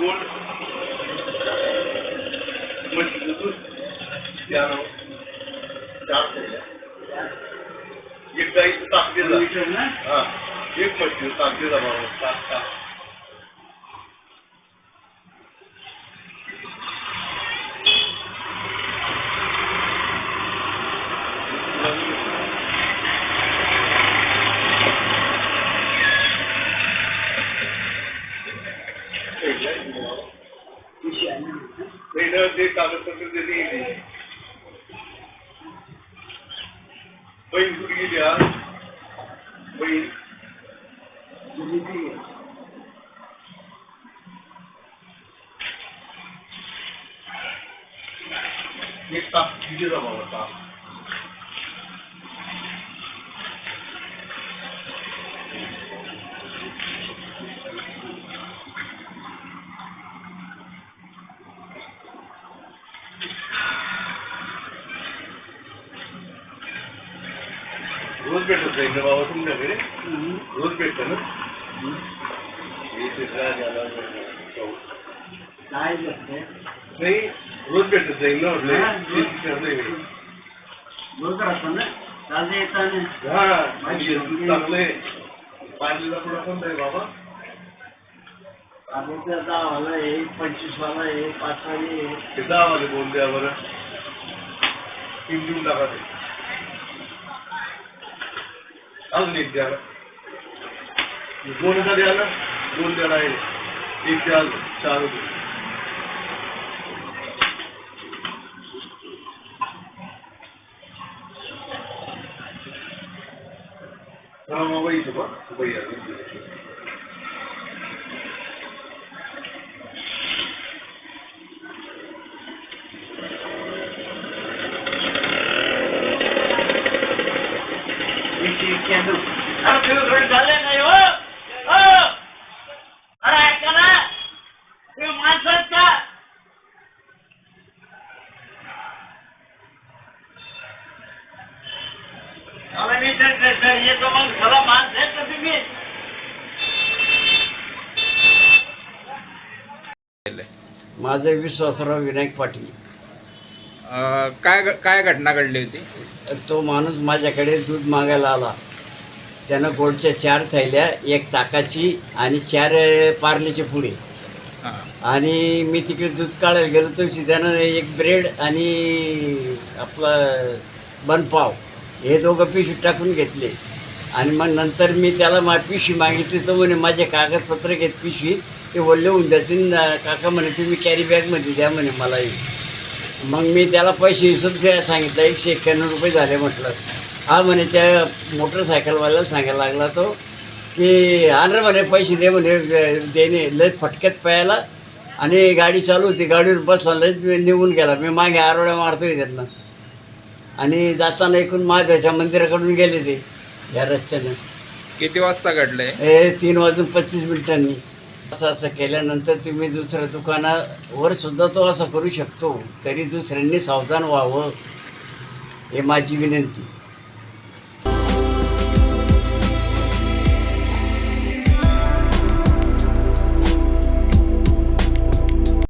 Gold म्हशीचं दूध त्यानं चार. एक गाईचं ताकदीचा हा. एक म्हशीचं ताकदीचा भाव सात. सात पहिलं ते कागदपत्र त्यांनी बहीण कुठे गेली आज बहीण एक तास किती जमा होता रोज भेटत जाईल ना बाबा तुमच्याकडे. रोज भेटतं ना. नाही रोज भेटत जाईल ना म्हटलं. ते रोज. विचारलंय मी. हा हा माहिती आहे, दूध चांगलंय पाजलेला पुढा कोणता आहे. बाबा. पंचवीस वाला आहे पाच वाली आहे. ते दहा वाले बोल द्या बरं. तीन देऊन टाका ते अजून एक द्याला दोन का द्या दोन द्याला आहे. एक द्या चार होते. हा मग वही बा आहे झाले नाही हो हो. अरे ऐका ना. तुम्ही का. अरे मी येतो मग माणसं आहेत का तुम्ही माझं विश्वासराव विनायक पाटील. अ, काय काय घटना घडली होती? तो माणूस माझ्याकडे दूध मागायला आला. त्यानं गोडच्या चार थैल्या एक ताकाची आणि चार अ, पार्लेचे पुढे हां. आणि मी तिकडे दूध काढायला गेलो तर त्यानं एक ब्रेड आणि आपलं बनपाव हे दोघं पिशवी टाकून घेतले. आणि मग नंतर मी त्याला मा पिशवी मागितली. तर म्हणे माझे कागदपत्र घेत पिशवी. ते ओल्ले होऊन जातील. ना. काका म्हणे तुम्ही कॅरी बॅगमध्ये द्या म्हणे मलाही मग मी त्याला पैसे हिशोब द्या सांगितलं एकशे एक्क्याण्णव रुपये झाले म्हटलं. हा म्हणे त्या मोटरसायकलवाल्याला सांगायला लागला तो की आण म्हणे पैसे दे म्हणे देणे. लय फटक्यात प्यायला आणि गाडी चालू होती गाडीवर बसला लय निघून गेला. मी मागे आरोड्या मारतोय त्यांना. आणि जाताना एकूण महादेवाच्या मंदिराकडून गेले ते या रस्त्यानं. किती वाजता घडलंय? हे तीन वाजून पस्तीस मिनिटांनी. असं असं केल्यानंतर तुम्ही दुसऱ्या दुकानावर सुद्धा तो असं करू शकतो. तरी दुसऱ्यांनी सावधान व्हावं हे माझी विनंती.